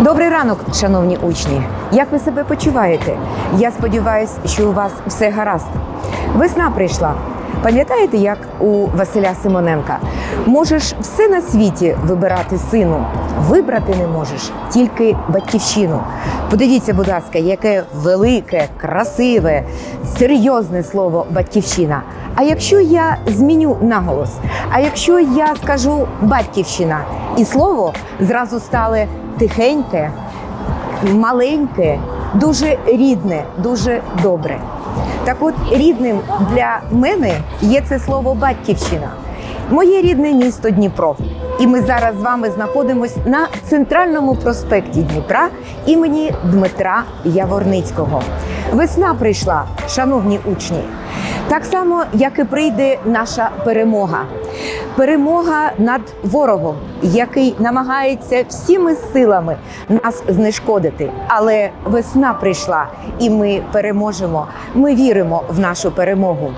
Добрий ранок, шановні учні. Як ви себе почуваєте? Я сподіваюся, що у вас все гаразд. Весна прийшла. Пам'ятаєте, як у Василя Симоненка? Можеш все на світі вибирати сину, вибрати не можеш тільки батьківщину. Подивіться, будь ласка, яке велике, красиве, серйозне слово батьківщина. А якщо я зміню наголос, а якщо я скажу батьківщина, і слово зразу стане тихеньке, маленьке, дуже рідне, дуже добре. Так от рідним для мене є це слово батьківщина. Моє рідне місто Дніпро. І ми зараз з вами знаходимося на центральному проспекті Дніпра імені Дмитра Яворницького. Весна прийшла, шановні учні. Так само, як і прийде наша перемога. Перемога над ворогом, який намагається всіми силами нас знешкодити. Але весна прийшла, і ми переможемо. Ми віримо в нашу перемогу.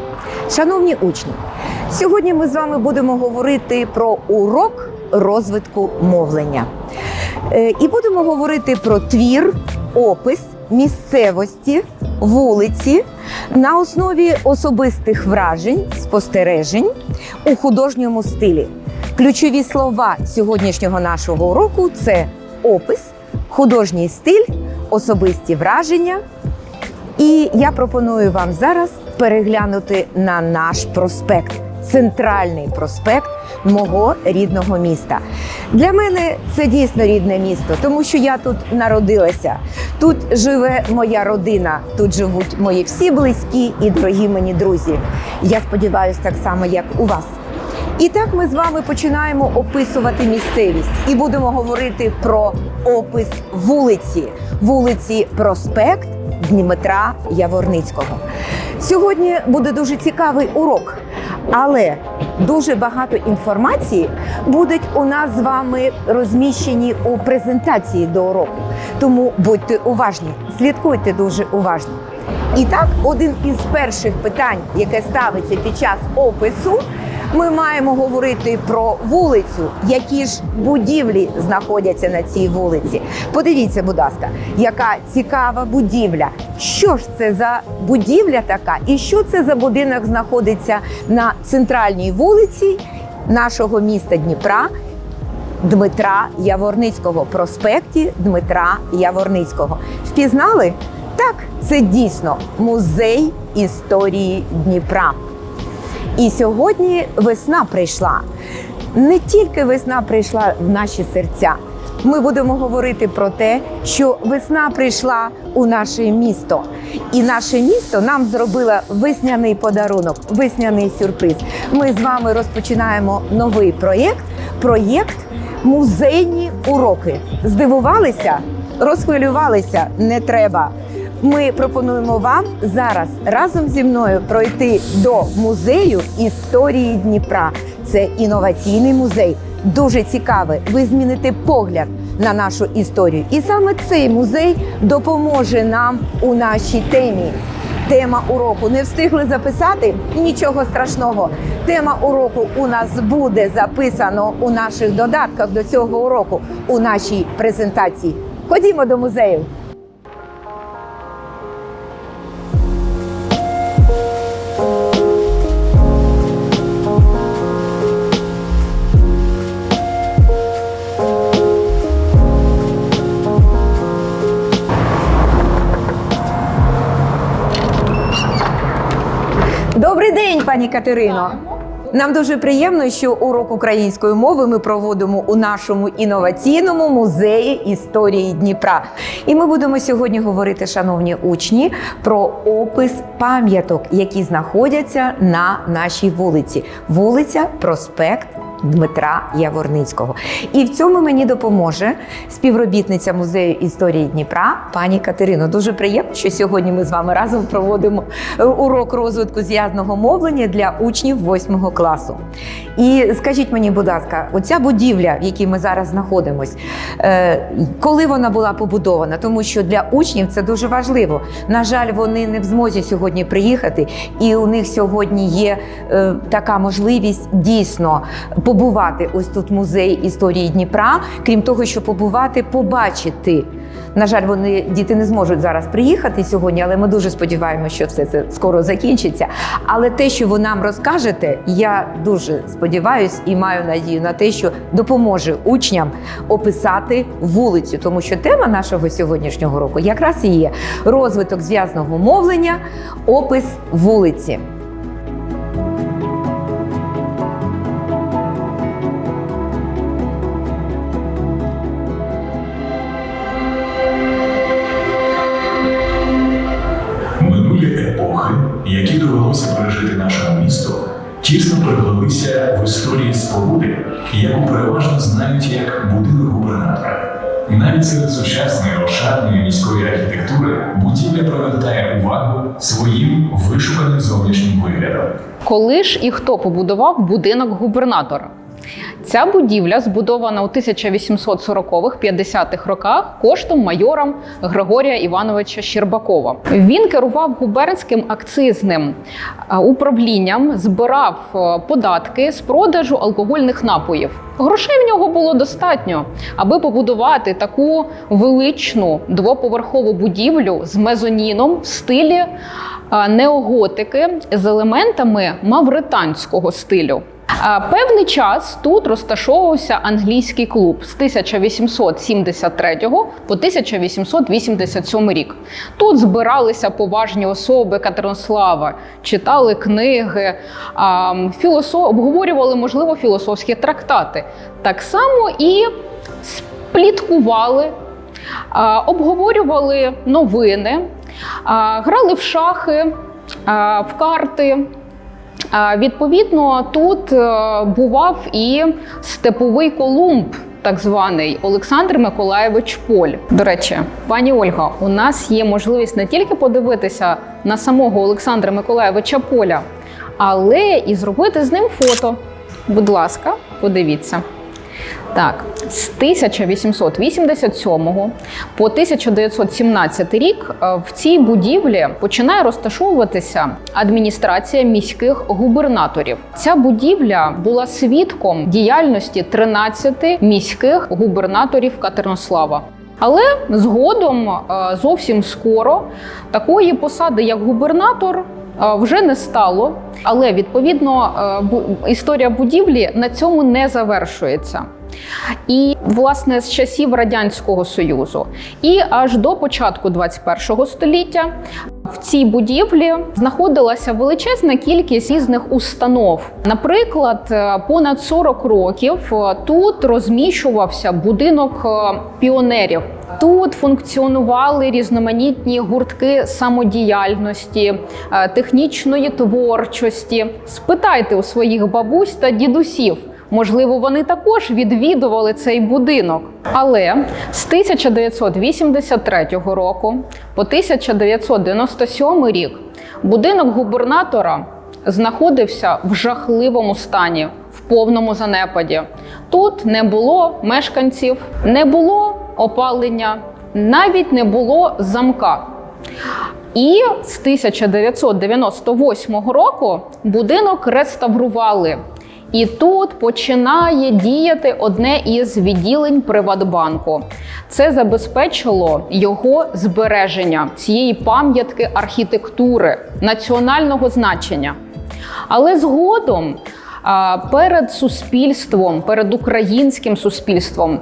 Шановні учні, сьогодні ми з вами будемо говорити про урок розвитку мовлення. Е, І будемо говорити про твір, опис місцевості, вулиці на основі особистих вражень, спостережень у художньому стилі. Ключові слова сьогоднішнього нашого уроку це опис, художній стиль, особисті враження. І я пропоную вам зараз переглянути на наш проспект, центральний проспект мого рідного міста. Для мене це дійсно рідне місто, тому що я тут народилася. Тут живе моя родина, тут живуть мої всі близькі і дорогі мені друзі. Я сподіваюся, так само, як у вас. І так ми з вами починаємо описувати місцевість і будемо говорити про опис вулиці, вулиці Проспект Дмитра Яворницького. Сьогодні буде дуже цікавий урок, але дуже багато інформації будуть у нас з вами розміщені у презентації до уроку. Тому будьте уважні, слідкуйте дуже уважно. І так, один із перших питань, яке ставиться під час опису, ми маємо говорити про вулицю, які ж будівлі знаходяться на цій вулиці. Подивіться, будь ласка, яка цікава будівля. Що ж це за будівля така, і що це за будинок знаходиться на центральній вулиці нашого міста Дніпра? Дмитра Яворницького, проспекті Дмитра Яворницького. Впізнали? Так, це дійсно музей історії Дніпра. І сьогодні весна прийшла. Не тільки весна прийшла в наші серця. Ми будемо говорити про те, що весна прийшла у наше місто, і наше місто нам зробило весняний подарунок, весняний сюрприз. Ми з вами розпочинаємо новий проєкт. Проєкт музейні уроки. Здивувалися, розхвилювалися. Не треба. Ми пропонуємо вам зараз разом зі мною пройти до музею історії Дніпра. Це інноваційний музей, дуже цікавий. Ви зміните погляд на нашу історію. І саме цей музей допоможе нам у нашій темі. Тема уроку не встигли записати нічого страшного. Тема уроку у нас буде записано у наших додатках до цього уроку у нашій презентації. Ходімо до музею. Пані Катерино. Нам дуже приємно, що урок української мови ми проводимо у нашому інноваційному музеї історії Дніпра. І ми будемо сьогодні говорити, шановні учні, про опис пам'яток, які знаходяться на нашій вулиці. Вулиця Проспект. Дмитра Яворницького. І в цьому мені допоможе співробітниця музею історії Дніпра, пані Катерино. Дуже приємно, що сьогодні ми з вами разом проводимо е, урок розвитку зв'язного мовлення для учнів 8 класу. І скажіть мені, будь ласка, оця будівля, в якій ми зараз знаходимось, е, коли вона була побудована? Тому що для учнів це дуже важливо. На жаль, вони не в змозі сьогодні приїхати, і у них сьогодні є е, така можливість дійсно побувати ось тут музей історії Дніпра, крім того, що побувати, побачити. На жаль, вони діти не зможуть зараз приїхати сьогодні, але ми дуже сподіваємося, що все це скоро закінчиться. Але те, що ви нам розкажете, я дуже сподіваюся і маю надію на те, що допоможе учням описати вулицю, тому що тема нашого сьогоднішнього року якраз і є розвиток зв'язного мовлення, опис вулиці. Які довелося пережити нашому місту, тісно приплелися в історії споруди, яку переважно знають як будинок губернатора. Навіть серед сучасної ошатної міської архітектури будівля привертає увагу своїм вишуканим зовнішнім виглядом. Коли ж і хто побудував будинок губернатора? Ця будівля збудована у 1840-50-х роках коштом майора Григорія Івановича Щербакова. Він керував губернським акцизним е, управлінням, збирав е, податки з продажу алкогольних напоїв. Грошей в нього було достатньо, аби побудувати таку величну двоповерхову будівлю з мезоніном в стилі е, неоготики з елементами мавританського стилю. Певний час тут розташовувався англійський клуб з 1873 по 1887 рік. Тут збиралися поважні особи Катеринослава, читали книги, а, філосо... обговорювали, можливо, філософські трактати. Так само і спліткували, обговорювали новини, грали в шахи, в карти. Відповідно, тут е, бував і степовий Колумб, так званий Олександр Миколаєвич Поль. До речі, пані Ольга, у нас є можливість не тільки подивитися на самого Олександра Миколаєвича Поля, але і зробити з ним фото. Будь ласка, подивіться. Так, з 1887 по 1917 рік е, в цій будівлі починає розташовуватися адміністрація міських губернаторів. Ця будівля була свідком діяльності 13 міських губернаторів Катернослава. Але згодом е, зовсім скоро такої посади, як губернатор, е, вже не стало. Але відповідно історія будівлі на цьому не завершується. І власне з часів радянського союзу, і аж до початку 21 століття в цій будівлі знаходилася величезна кількість різних установ. Наприклад, е, понад 40 років е, тут розміщувався будинок е, піонерів. Тут функціонували різноманітні гуртки самодіяльності, технічної творчості. Спитайте у своїх бабусь та дідусів. Можливо, вони також відвідували цей будинок. Але з 1983 року по 1997 рік будинок губернатора знаходився в жахливому стані, в повному занепаді. Тут не було мешканців, не було опалення, навіть не було замка. І з 1998 року будинок реставрували. І тут починає діяти одне із відділень Приватбанку. Це забезпечило його збереження цієї пам'ятки архітектури національного значення. Але згодом перед суспільством, перед українським суспільством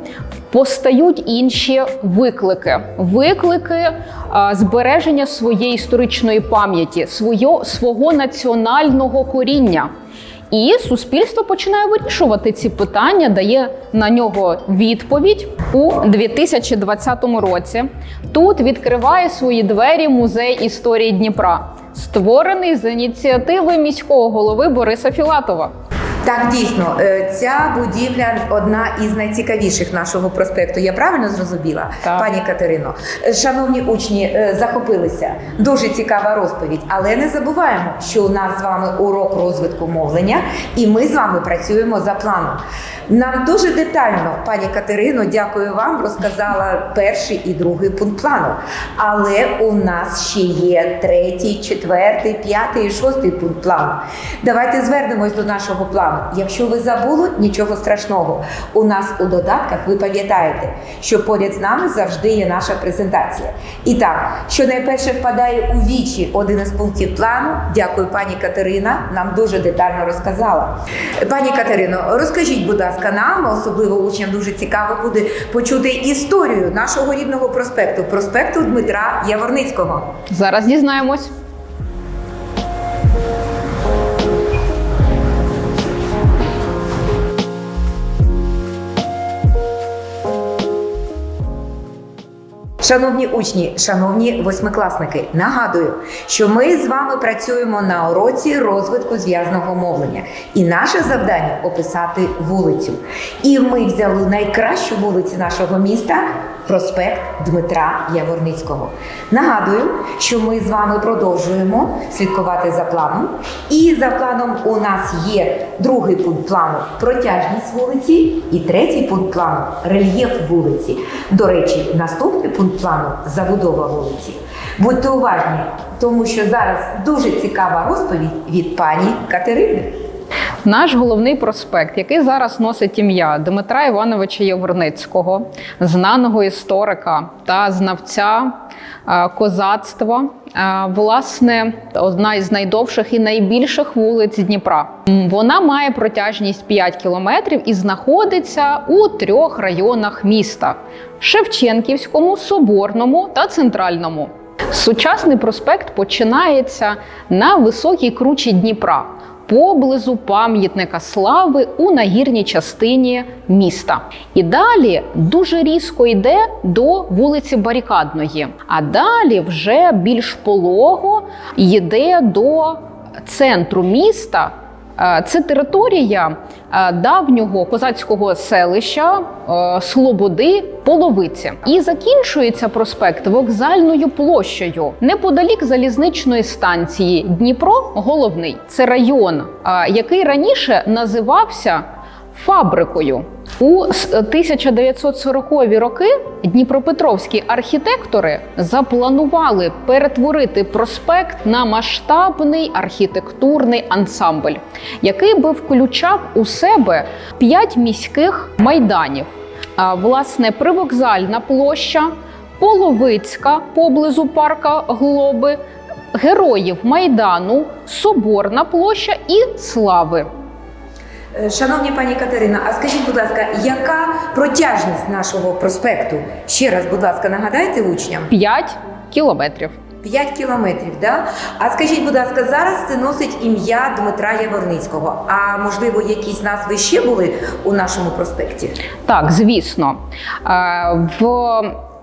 постають інші виклики: виклики збереження своєї історичної пам'яті, свого, національного коріння. І суспільство починає вирішувати ці питання, дає на нього відповідь у 2020 році. Тут відкриває свої двері музей історії Дніпра, створений з ініціативи міського голови Бориса Філатова. Так, дійсно, е, ця будівля одна із найцікавіших нашого проспекту. Я правильно зрозуміла, Так. пані Катерино? Е, Шановні учні, е, захопилися. Дуже цікава розповідь. Але не забуваємо, що у нас з вами урок розвитку мовлення, і ми з вами працюємо за планом. Нам дуже детально, пані Катерино, дякую вам, розказала перший і другий пункт плану. Але у нас ще є третій, четвертий, п'ятий і шостий пункт плану. Давайте звернемось до нашого плану. Плану. Якщо ви забули, нічого страшного. У нас у додатках ви пам'ятаєте, що поряд з нами завжди є наша презентація. І так, що найперше впадає у вічі один із пунктів плану. Дякую, пані Катерина. Нам дуже детально розказала. Пані Катерино, розкажіть, будь ласка, нам, особливо учням, дуже цікаво буде почути історію нашого рідного проспекту, проспекту Дмитра Яворницького. Зараз дізнаємось. Шановні учні, шановні восьмикласники, нагадую, що ми з вами працюємо на уроці розвитку зв'язного мовлення. І наше завдання описати вулицю. І ми взяли найкращу вулицю нашого міста проспект Дмитра Яворницького. Нагадую, що ми з вами продовжуємо слідкувати за планом. І за планом у нас є другий пункт плану протяжність вулиці, і третій пункт плану рельєф вулиці. До речі, наступний пункт плану забудова вулиці. Будьте уважні, тому що зараз дуже цікава розповідь від пані Катерини. Наш головний проспект, який зараз носить ім'я Дмитра Івановича Яворницького, знаного історика та знавця е, козацтва, е, власне, одна із найдовших і найбільших вулиць Дніпра. Вона має протяжність 5 кілометрів і знаходиться у трьох районах міста: Шевченківському, Соборному та Центральному. Сучасний проспект починається на високій кручі Дніпра поблизу пам'ятника слави у нагірній частині міста. І далі дуже різко йде до вулиці Барикадної, а далі вже більш полого йде до центру міста. Е, Це територія е, давнього козацького селища е, Слободи Половиці. І закінчується проспект вокзальною площею неподалік залізничної станції Дніпро Головний. Це район, який раніше називався фабрикою. У 1940-ві роки дніпропетровські архітектори запланували перетворити проспект на масштабний архітектурний ансамбль, який би включав у себе п'ять міських майданів. Власне, привокзальна площа, Половицька поблизу парка Глоби, Героїв Майдану, Соборна площа і Слави. Е, Шановні пані Катерина, а скажіть, будь ласка, яка протяжність нашого проспекту? Ще раз, будь ласка, нагадайте учням. 5 кілометрів. 5 кілометрів, да? А скажіть, будь ласка, зараз це носить ім'я Дмитра Яворницького. А можливо, якісь назви ще були у нашому проспекті? Так, звісно. Е, В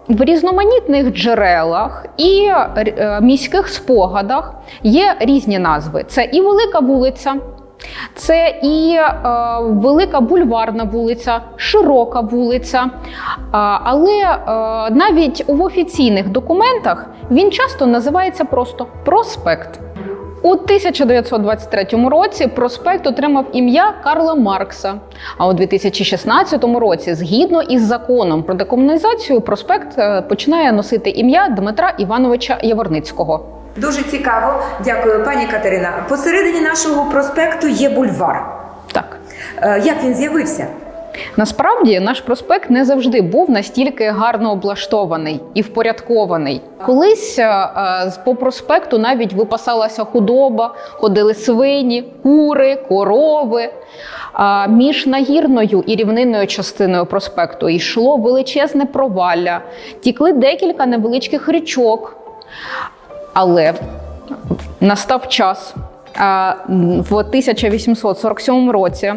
в різноманітних джерелах і е, міських спогадах є різні назви. Це і велика вулиця, це і е, велика бульварна вулиця, широка вулиця. Але е, навіть в офіційних документах він часто називається просто проспект. У 1923 році проспект отримав ім'я Карла Маркса. А у 2016 році, згідно із законом про декомунізацію, проспект е, починає носити ім'я Дмитра Івановича Яворницького. Дуже цікаво. Дякую, пані Катерина. Посередині нашого проспекту є бульвар. Так. Е, Як він з'явився? Насправді наш проспект не завжди був настільки гарно облаштований і впорядкований. Колись е, е, по проспекту навіть випасалася худоба, ходили свині, кури, корови. Між нагірною і рівнинною частиною проспекту йшло величезне провалля, тікли декілька невеличких річок. Але настав час. В 1847 році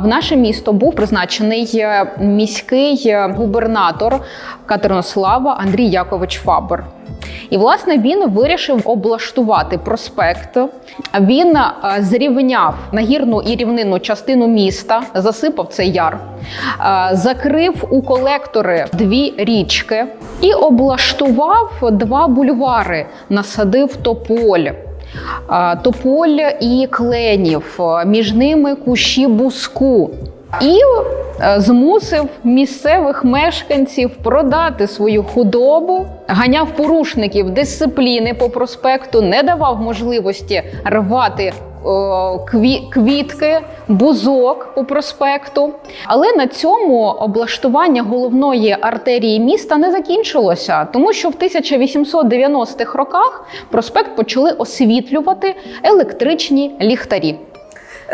в наше місто був призначений е, міський е, губернатор Катеринослава Андрій Якович Фабер. І власне він вирішив облаштувати проспект. Він е, зрівняв нагірну і рівнинну частину міста, засипав цей яр, е, закрив у колектори дві річки і облаштував два бульвари, насадив тополь. Е, Тополь і кленів, між ними кущі буску. І е, змусив місцевих мешканців продати свою худобу, ганяв порушників дисципліни по проспекту, не давав можливості рвати кві- квітки, бузок по проспекту. Але на цьому облаштування головної артерії міста не закінчилося, тому що в 1890-х роках проспект почали освітлювати електричні ліхтарі.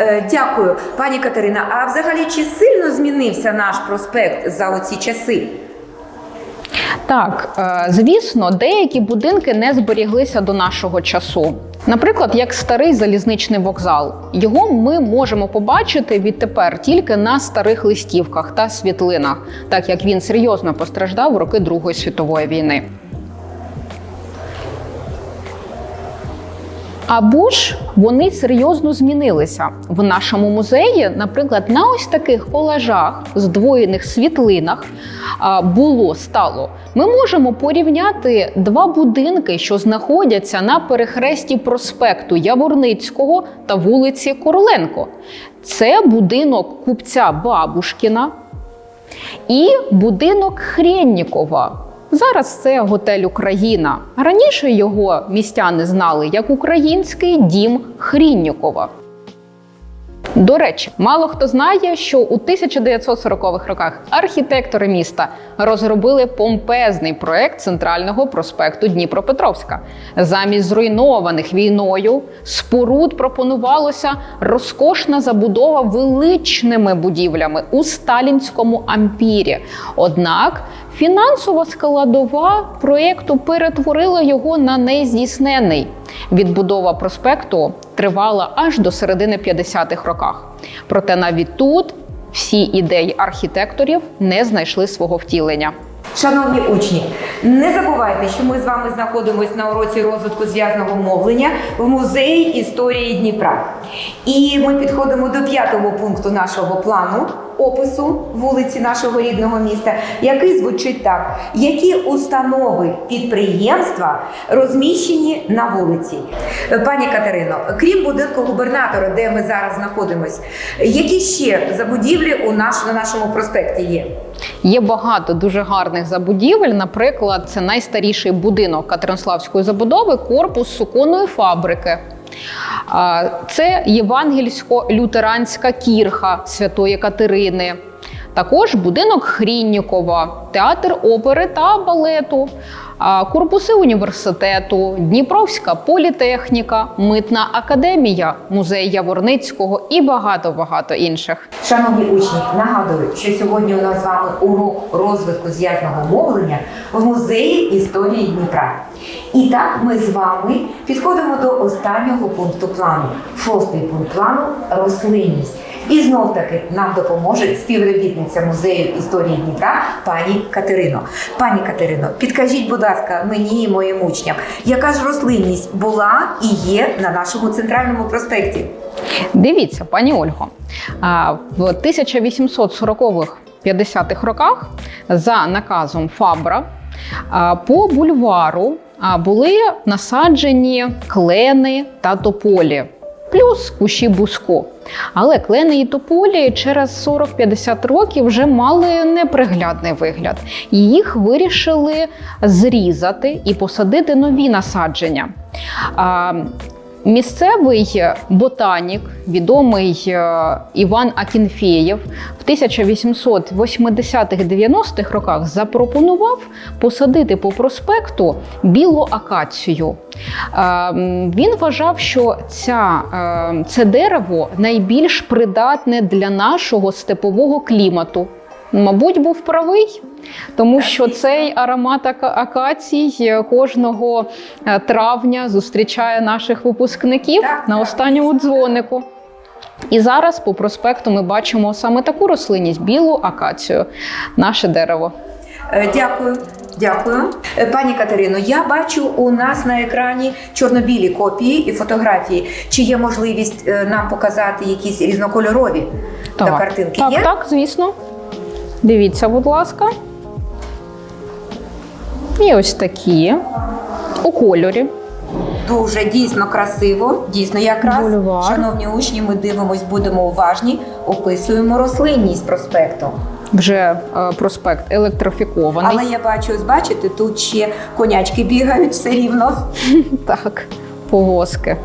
Е, Дякую, пані Катерина. А взагалі чи сильно змінився наш проспект за оці часи? Так, е, звісно, деякі будинки не зберіглися до нашого часу. Наприклад, як старий залізничний вокзал. Його ми можемо побачити відтепер тільки на старих листівках та світлинах, так як він серйозно постраждав у роки Другої світової війни. Або ж вони серйозно змінилися в нашому музеї. Наприклад, на ось таких колажах, здвоєних світлинах було стало. Ми можемо порівняти два будинки, що знаходяться на перехресті проспекту Яворницького та вулиці Короленко. Це будинок купця Бабушкіна і будинок Хрєннікова. Зараз це готель Україна. Раніше його містяни знали як український дім Хріннікова. До речі, мало хто знає, що у 1940-х роках архітектори міста розробили помпезний проект центрального проспекту Дніпропетровська. Замість зруйнованих війною споруд пропонувалося розкошна забудова величними будівлями у сталінському ампірі. Однак фінансова складова проєкту перетворила його на нездійснений. Відбудова проспекту тривала аж до середини 50-х роках. Проте навіть тут всі ідеї архітекторів не знайшли свого втілення. Шановні учні, не забувайте, що ми з вами знаходимося на уроці розвитку зв'язного мовлення в музеї історії Дніпра. І ми підходимо до п'ятого пункту нашого плану опису вулиці нашого рідного міста, який звучить так: які установи підприємства розміщені на вулиці? Пані Катерино, крім будинку губернатора, де ми зараз знаходимося, які ще забудівлі у наш, на нашому проспекті є? Є багато дуже гарних забудівель. Наприклад, це найстаріший будинок Катеринславської забудови корпус суконної фабрики. Це євангельсько-лютеранська кірха Святої Катерини. Також будинок Хріннікова, театр опери та балету, корпуси університету, Дніпровська політехніка, митна академія, музей Яворницького і багато багато інших. Шановні учні, нагадую, що сьогодні у нас з вами урок розвитку зв'язного мовлення в музеї історії Дніпра. І так ми з вами підходимо до останнього пункту плану. Шостий пункт плану рослинність. І знов таки нам допоможе співробітниця музею історії Дніпра пані Катерино. Пані Катерино, підкажіть, будь ласка, мені і моїм учням, яка ж рослинність була і є на нашому центральному проспекті? Дивіться, пані Ольго, в 1840-х 50-х роках за наказом Фабра по бульвару були насаджені клени та тополі. Плюс кущі буску. Але клени і тополі через 40-50 років вже мали неприглядний вигляд. Їх вирішили зрізати і посадити нові насадження. Місцевий ботанік, відомий е, Іван Акінфєєв, в 1880-х-90-х роках запропонував посадити по проспекту білу акацію. Е, Він вважав, що ця, е, це дерево найбільш придатне для нашого степового клімату. Мабуть, був правий, тому що цей аромат ака- акацій е, кожного е, травня зустрічає наших випускників на останньому дзвонику. І зараз по проспекту ми бачимо саме таку рослинність білу акацію, наше дерево. Е, Дякую. Дякую. Пані Катерино, я бачу у нас на екрані чорно-білі копії і фотографії. Чи є можливість нам показати якісь різнокольорові та картинки? так, є? так, звісно. Дивіться, будь ласка. І ось такі у кольорі. Дуже дійсно красиво. Дійсно, якраз Бульвар. шановні учні, ми дивимось, будемо уважні, описуємо рослинність проспекту. Вже е, проспект електрифікований. Але я бачу, ось бачите, тут ще конячки бігають все рівно. Так, повозки.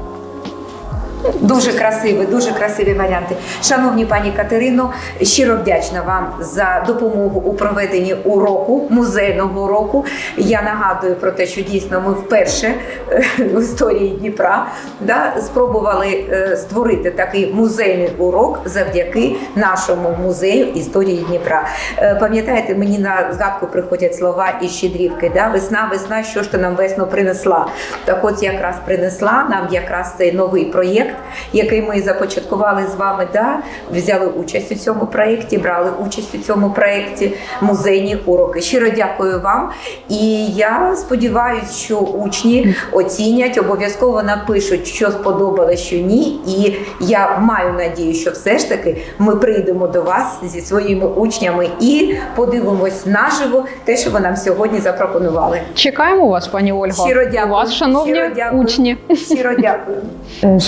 Дуже красиві, дуже красиві варіанти. Шановні пані Катерино, щиро вдячна вам за допомогу у проведенні уроку, музейного уроку. Я нагадую про те, що дійсно ми вперше е, в історії Дніпра да, спробували е, створити такий музейний урок завдяки нашому музею історії Дніпра. Е, Пам'ятаєте, мені на згадку приходять слова із щедрівки. Да? Весна, весна, що ж ти нам весну принесла? Так от якраз принесла нам якраз цей новий проєкт, який ми започаткували з вами. Да? Взяли участь у цьому проєкті, брали участь у цьому проєкті, музейні уроки. Щиро дякую вам. І я сподіваюся, що учні оцінять, обов'язково напишуть, що сподобалось, що ні. І я маю надію, що все ж таки ми прийдемо до вас зі своїми учнями і подивимось наживо те, що ви нам сьогодні запропонували. Чекаємо вас, пані Ольго. Щиро дякую. У вас, шановні Щиро дякую. учні. Щиро дякую. Е,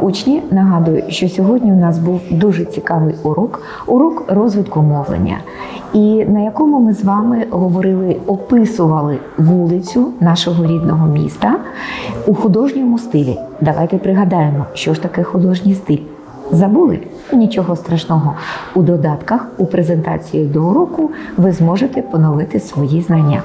Учні, нагадую, що сьогодні у нас був дуже цікавий урок, урок розвитку мовлення, і на якому ми з вами говорили, описували вулицю нашого рідного міста у художньому стилі. Давайте пригадаємо, що ж таке художній стиль. Забули? Нічого страшного. У додатках, у презентації до уроку ви зможете поновити свої знання.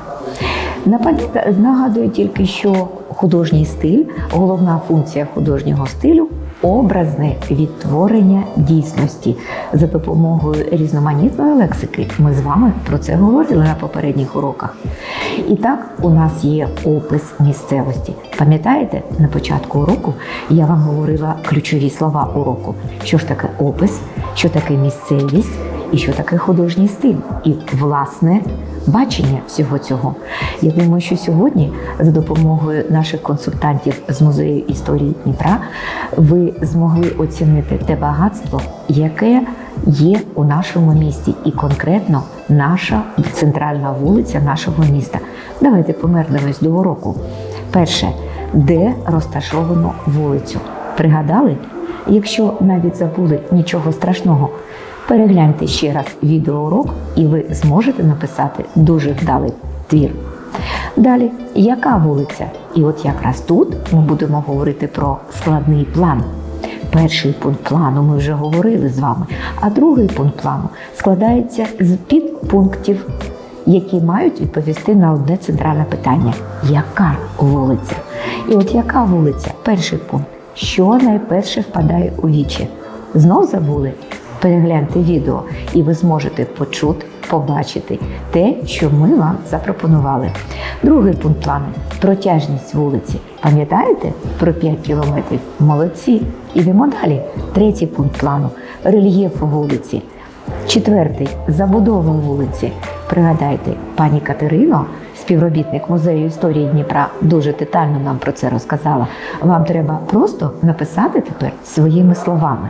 Напад Нагадую тільки, що художній стиль, головна функція художнього стилю образне відтворення дійсності за допомогою різноманітної лексики. Ми з вами про це говорили на попередніх уроках. І так, у нас є опис місцевості. Пам'ятаєте, на початку уроку я вам говорила ключові слова уроку: що ж таке опис, що таке місцевість і що таке художній стиль, і власне бачення всього цього. Я думаю, що сьогодні, за допомогою наших консультантів з музею історії Дніпра, ви змогли оцінити те багатство, яке є у нашому місті, і конкретно наша центральна вулиця нашого міста. Давайте повернемось до уроку. Перше, де розташовано вулицю? Пригадали? Якщо навіть забули нічого страшного, перегляньте ще раз відеоурок, і ви зможете написати дуже вдалий твір. Далі, яка вулиця? І от якраз тут ми будемо говорити про складний план. Перший пункт плану ми вже говорили з вами, а другий пункт плану складається з підпунктів, які мають відповісти на одне центральне питання: яка вулиця? І от яка вулиця? Перший пункт. Що найперше впадає у вічі? Знов забули? Перегляньте відео, і ви зможете почути, побачити те, що ми вам запропонували. Другий пункт плану протяжність вулиці. Пам'ятаєте про 5 кілометрів? Молодці. Ідемо далі. Третій пункт плану рельєф вулиці. Четвертий забудова вулиці. Пригадайте, пані Катерино, співробітник музею історії Дніпра, дуже детально нам про це розказала. Вам треба просто написати тепер своїми словами.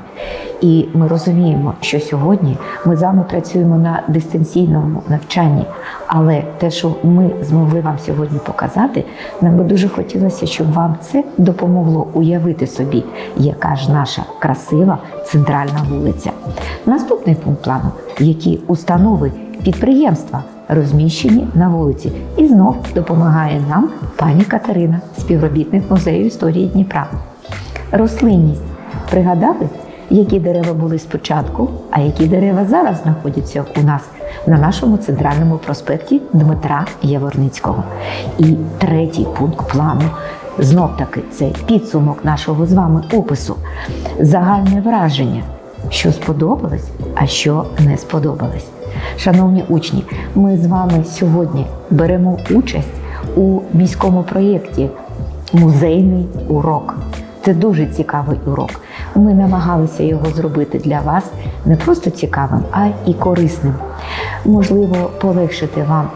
І ми розуміємо, що сьогодні ми з вами працюємо на дистанційному навчанні. Але те, що ми змогли вам сьогодні показати, нам би дуже хотілося, щоб вам це допомогло уявити собі, яка ж наша красива центральна вулиця. Наступний пункт плану, які установи підприємства розміщені на вулиці, і знов допомагає нам пані Катерина, співробітник музею історії Дніпра. Рослинність. Пригадали, які дерева були спочатку, а які дерева зараз знаходяться у нас на нашому центральному проспекті Дмитра Яворницького. І третій пункт плану. Знов таки це підсумок нашого з вами опису, загальне враження, що сподобалось, а що не сподобалось. Шановні учні, ми з вами сьогодні беремо участь у міському проєкті Музейний урок. Це дуже цікавий урок. Ми намагалися його зробити для вас не просто цікавим, а і корисним. Можливо, полегшити вам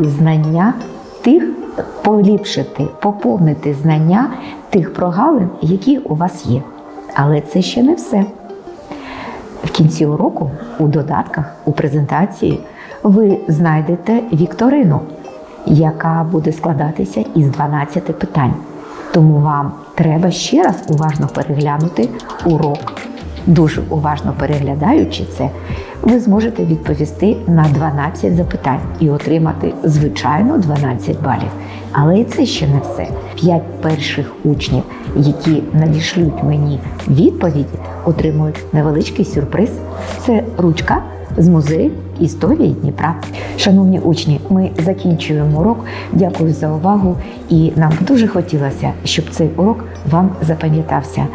знання тих, поліпшити, поповнити знання тих прогалин, які у вас є. Але це ще не все. В кінці уроку у додатках, у презентації ви знайдете вікторину, яка буде складатися із 12 питань. Тому вам треба ще раз уважно переглянути урок. Дуже уважно переглядаючи це, ви зможете відповісти на 12 запитань і отримати звичайно 12 балів. Але і це ще не все. П'ять перших учнів, які надішлють мені відповіді, отримують невеличкий сюрприз. Це ручка з музею історії Дніпра. Шановні учні, ми закінчуємо урок. Дякую за увагу. І нам дуже хотілося, щоб цей урок вам запам'ятався.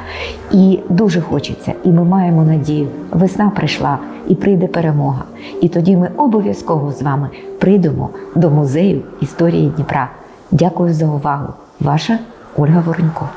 І дуже хочеться, і ми маємо надію. Весна прийшла і прийде перемога. І тоді ми обов'язково з вами прийдемо до музею історії Дніпра. Дякую за увагу. Ваша Ольга Воронько.